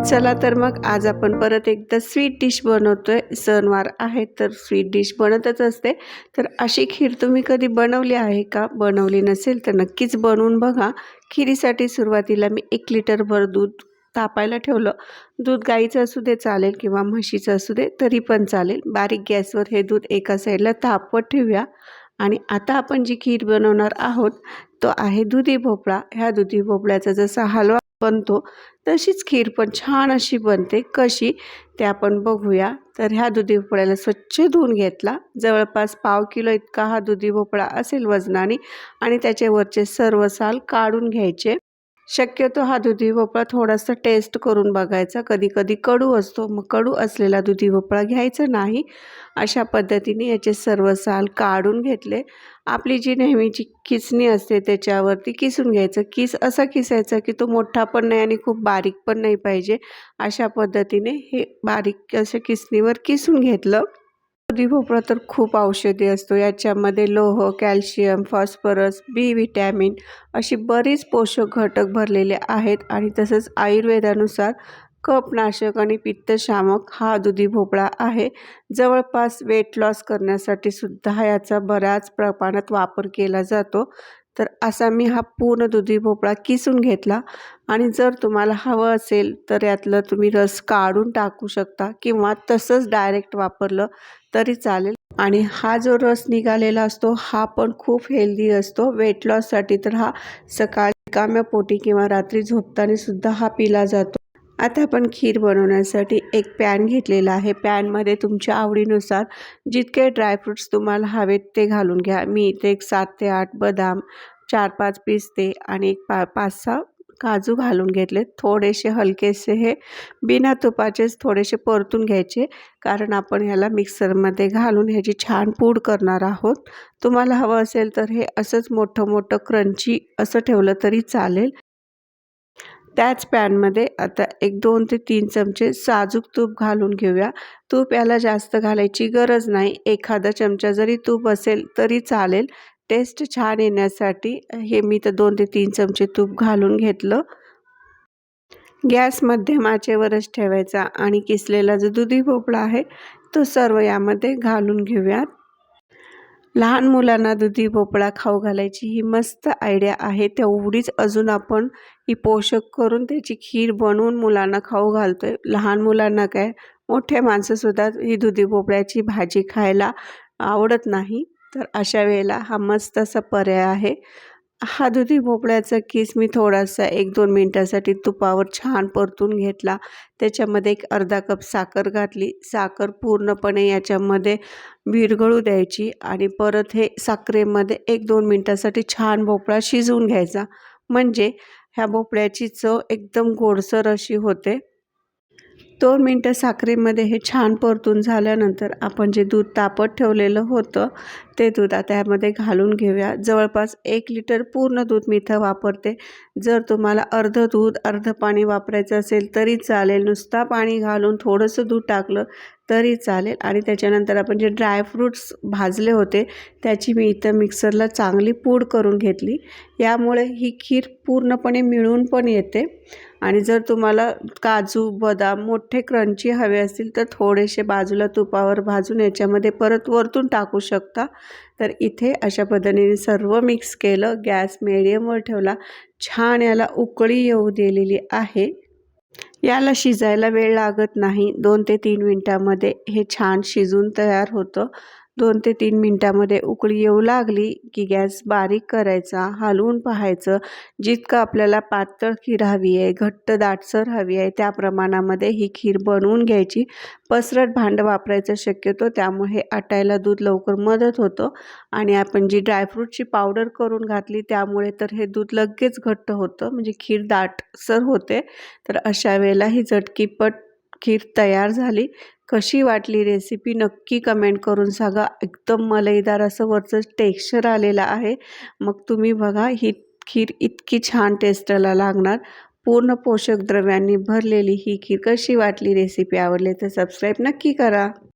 चला तर मग आज आपण परत एकदा स्वीट डिश बनवतोय. सणवार आहे तर स्वीट डिश बनतच असते. तर अशी खीर तुम्ही कधी बनवली आहे का? बनवली नसेल तर नक्कीच बनवून बघा. खिरीसाठी सुरुवातीला मी एक लिटरभर दूध तापायला ठेवलं. दूध गाईचं असू दे चालेल किंवा म्हशीचं असू दे तरी पण चालेल. बारीक गॅसवर हे दूध एका साईडला तापवत ठेवूया. आणि आता आपण जी खीर बनवणार आहोत तो आहे दुधी भोपळा. ह्या दुधी भोपळ्याचा जसा हलवा बनतो. तशीच खीर पण छान अशी बनते. कशी? ते आपण बघूया. तर ह्या दुधी भोपळ्याला स्वच्छ धुवून घेतला. जवळपास पाव किलो इतका हा दुधी भोपळा असेल वजनाने आणि त्याच्यावरचे सर्व साल काढून घ्यायचे. शक्यतो हा दुधी भोपळा थोडासा टेस्ट करून बघायचा. कधी कधी कडू असतो. मग कडू असलेला दुधी भोपळा घ्यायचा नाही. अशा पद्धतीने याचे सर्व साल काढून घेतले. आपली जी नेहमीची किसणी असते त्याच्यावरती किसून घ्यायचं. किस असा किसायचा की तो मोठा पण नाही आणि खूप बारीक पण नाही पाहिजे. अशा पद्धतीने हे बारीक अशा किसणीवर किसून घेतलं. दुधी भोपळा तर खूप औषधी असतो. याच्यामध्ये लोह कॅल्शियम फॉस्फरस बी व्हिटॅमिन अशी बरीच पोषक घटक भरलेले आहेत आणि तसंच आयुर्वेदानुसार कफनाशक आणि पित्तशामक हा दुधी भोपळा आहे. जवळपास वेट लॉस करण्यासाठी सुद्धा याचा बऱ्याच प्रमाणात वापर केला जातो. तर असा मी हा पूर्ण दुधी भोपळा किसून घेतला. आणि जर तुम्हाला हवं असेल तर यातलं तुम्ही रस काढून टाकू शकता किंवा तसंच डायरेक्ट वापरलं तरी चालेल. आणि हा जो रस निघालेला असतो हा पण खूप हेल्दी असतो. वेट लॉससाठी तर हा सकाळी काम्या पोटी किंवा रात्री झोपताना सुद्धा हा पिला जातो. आता आपण खीर बनवण्यासाठी एक पॅन घेतलेला आहे. पॅनमध्ये तुमच्या आवडीनुसार जितके ड्रायफ्रूट्स तुम्हाला हवेत ते घालून घ्या. मी इथे एक सात ते आठ बदाम चार पाच पिस्ते आणि एक पा पाच सहा काजू घालून घेतले थोडेसे हलकेसे हे बिना तुपाचेच थोडेसे परतून घ्यायचे कारण आपण ह्याला मिक्सरमध्ये घालून ह्याची छान पूड करणार आहोत. तुम्हाला हवं असेल तर हे असंच मोठं मोठं क्रंची असं ठेवलं तरी चालेल. त्याच पॅनमध्ये आता एक दोन ते तीन चमचे साजूक तूप घालून घेऊया. तूप याला जास्त घालायची गरज नाही. एखादा चमचा जरी तूप असेल तरी चालेल. टेस्ट छान येण्यासाठी हे मी तर दोन ते तीन चमचे तूप घालून घेतलं. गॅस मध्यम आचेवरच ठेवायचा आणि किसलेला जो दुधी भोपळा आहे तो सर्व यामध्ये घालून घेऊयात. लहान मुलांना दुधी भोपळा खाऊ घालायची ही मस्त आयडिया आहे. तेवढीच अजून आपण ही पोषक करून त्याची खीर बनवून मुलांना खाऊ घालतो आहे लहान मुलांना काय मोठे माणसंसुद्धा ही दुधी भोपळ्याची भाजी खायला आवडत नाही. तर अशा वेळेला हा मस्त असा पर्याय आहे. हा दुधी भोपळ्याचा केस मी थोडासा एक दोन मिनटासाठी तुपावर छान परतून घेतला. त्याच्यामध्ये एक अर्धा कप साखर घातली. साखर पूर्णपणे याच्यामध्ये विरघळू द्यायची आणि परत हे साखरेमध्ये एक दोन मिनटासाठी छान भोपळा शिजवून घ्यायचा. म्हणजे ह्या भोपळ्याची चव एकदम गोडसर अशी होते. दोन मिनटं साखरेमध्ये हे छान परतून झाल्यानंतर आपण जे दूध तापत ठेवलेलं होतं ते दूध आता यामध्ये घालून घेऊया. जवळपास एक लिटर पूर्ण दूध मी इथं वापरते. जर तुम्हाला अर्ध दूध अर्ध पाणी वापरायचं असेल तरी चालेल. नुसता पाणी घालून थोडंसं दूध टाकलं तरी चालेल. आणि त्याच्यानंतर आपण जे ड्रायफ्रूट्स भाजले होते त्याची मी इथं मिक्सरला चांगली पूड करून घेतली. यामुळे ही खीर पूर्णपणे मिळून पण येते. आणि जर तुम्हाला काजू बदाम मोठे क्रंची हवे असतील तर थोडेसे बाजूला तुपावर भाजून याच्यामध्ये परत वरतून टाकू शकता. तर इथे अशा पद्धतीने सर्व मिक्स केलं गॅस मिडियमवर ठेवला. छान याला उकळी येऊ दिलेली आहे. याला शिजायला वेळ लागत नाही. दोन ते तीन मिनटामध्ये हे छान शिजून तयार होतं. दोन ते तीन मिनटामध्ये उकळी येऊ लागली की गॅस बारीक करायचा हलवून पाहायचं. जितकं आपल्याला पातळ खीर हवी आहे घट्ट दाटसर हवी आहे त्या प्रमाणामध्ये ही खीर बनवून घ्यायची. पसरट भांडं वापरायचं शक्यतो त्यामुळे हे आटायला दूध लवकर मदत होतं. आणि आपण जी ड्रायफ्रूटची पावडर करून घातली त्यामुळे तर हे दूध लगेच घट्ट होतं म्हणजे खीर दाटसर होते. तर अशा वेळेला ही झटकीपट खीर तयार झाली. कशी वाटली रेसिपी नक्की कमेंट करून सांगा. एकदम मलईदार असं वरचं टेक्स्चर आलेलं आहे. मग तुम्ही बघा ही खीर इतकी छान टेस्टला लागणार. पूर्ण पोषक द्रव्यांनी भरलेली ही खीर कशी वाटली रेसिपी आवडली तर सबस्क्राईब नक्की करा.